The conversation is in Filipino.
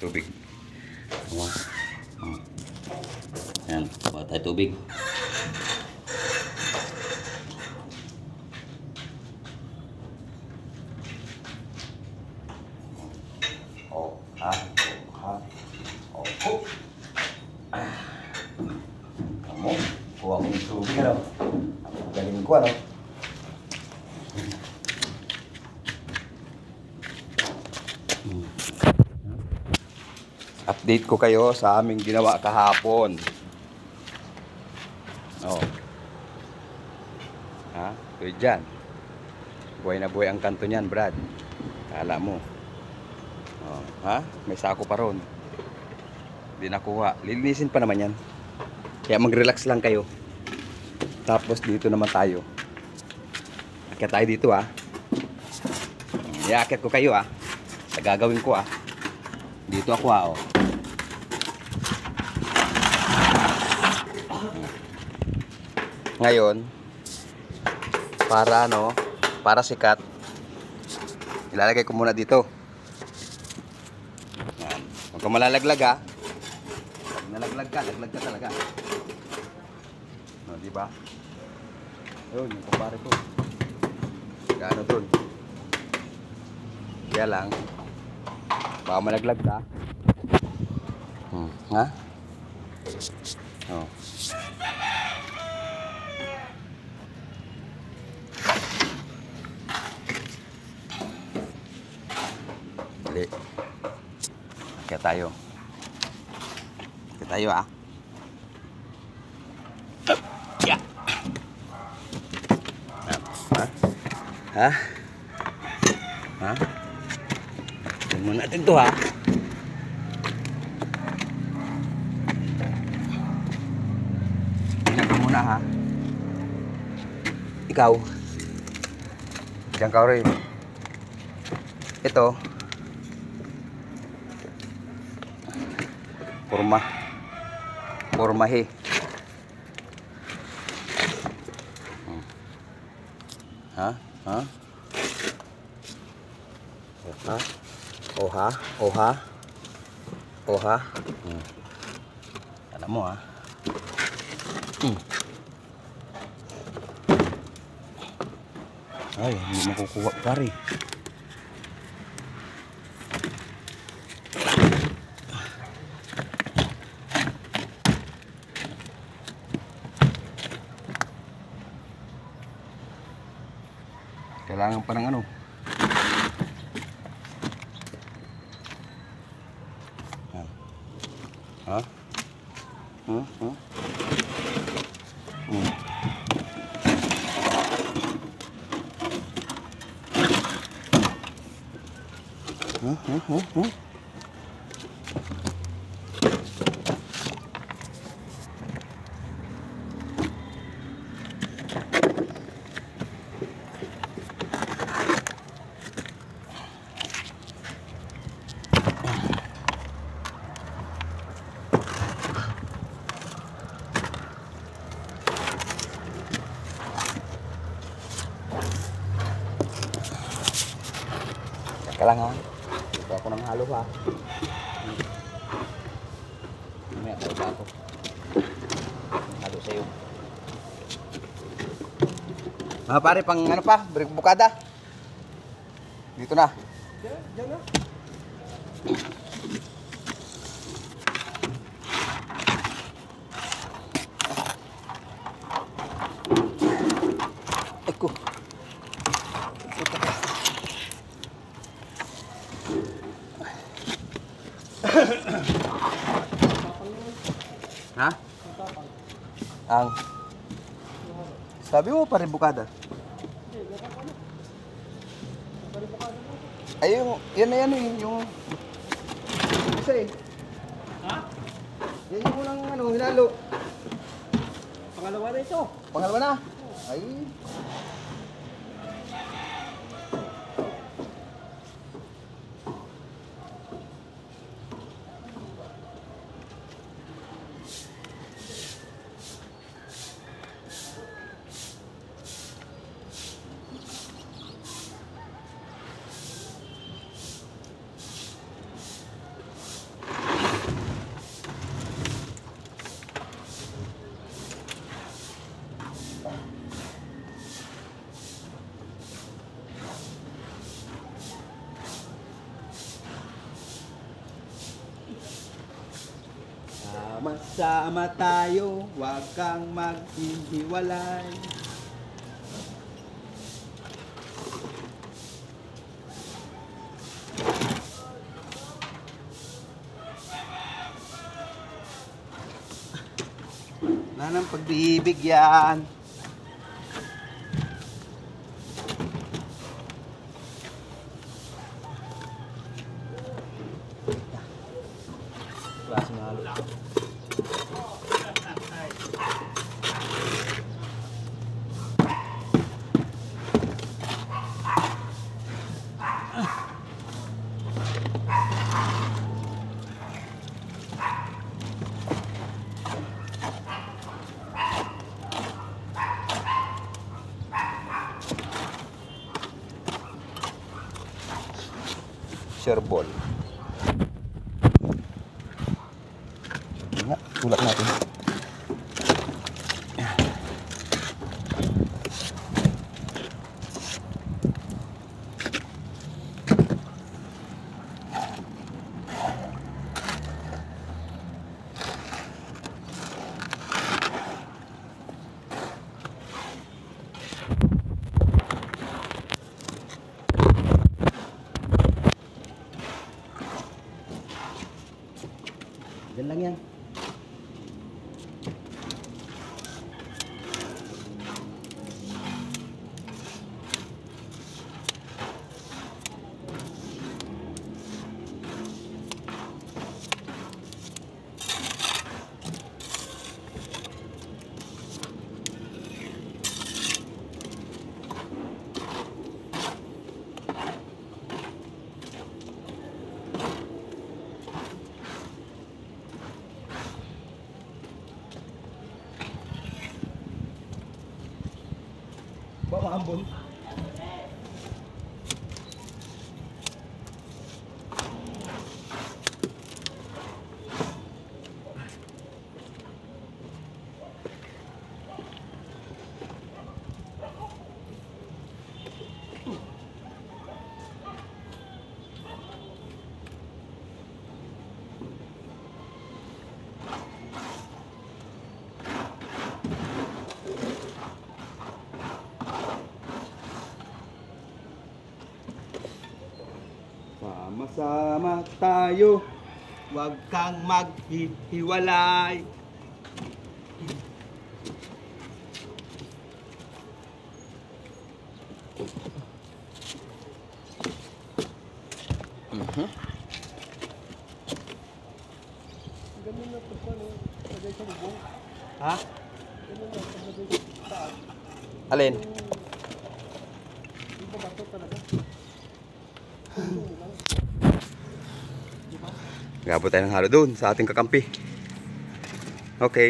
Tubig. Tama. Hmm. Yan, bawa tayo tubig. Oh, ha? Oh, ha? Oh, oh. Ah. Kamu, kuha ko yung tubig, ano? Galing ko, ano? Update ko kayo sa aming ginawa kahapon. Oh. Ha? Tuloy dyan. Buhay na buhay ang kanto niyan, Brad. Kala mo. Oh, ha? May sako pa ron. Hindi nakuha. Lilinisin pa naman yan. Kaya mag-relax lang kayo. Tapos dito naman tayo. Akit tayo dito ah. Iakit ko kayo ah. Sa gagawin ko ah. Dito ako ah oh. Ngayon, para ano, para sikat, ilalagay ko muna dito. Yan. Huwag kang malalaglag ha. Nalaglag ka, laglag ka talaga. No, di ba? Yun, yung kumpare ko. Gaano dun. Kaya lang, baka malaglag ka. Hmm. Ha? Oh. Dali. Kaya tayo. Kaya tayo ah. Yeah. Ha? Ha? Ha? Tignan mo natin to ha. Tingnan ko muna ha. Ikaw. Diyan ka rin. Ito. Porma. Pormahe. Hmm. Ha? Ha? Oha? Oha? Oha? Oha? Hmm. Alam mo ha? Hmm. Ay, hindi makukuha pare. Kailangan pa ng ano. Yan. Ha? Ha? Ha? Hmm. Ha? Ha? Ha? Ha? Teka lang ha. Ito ako ng halo ha. Mamaya tayo ba ako? Halo sa'yo. Mga pare, pang ano pa? Bukada. Dito na. Eko. Ha? Ang Sabi mo pa rin bukada. Ay, yung, yan na yan eh, yung isa eh. Ha? Yan yung unang ano, hinalo. Pangalawa na ito. Pangalawa na. Ay. Sama-sama tayo, huwag kang maghihiwalay. Wala nang pag-ibig yan. Klase nga halo. Sherbol. Nga, tulak natin. Lang yan. Ambon. Sama-sama tayo, huwag kang maghihiwalay. Mhm. Ha? Alin? Gabot tayo ng halo doon sa ating kakampi. Okay.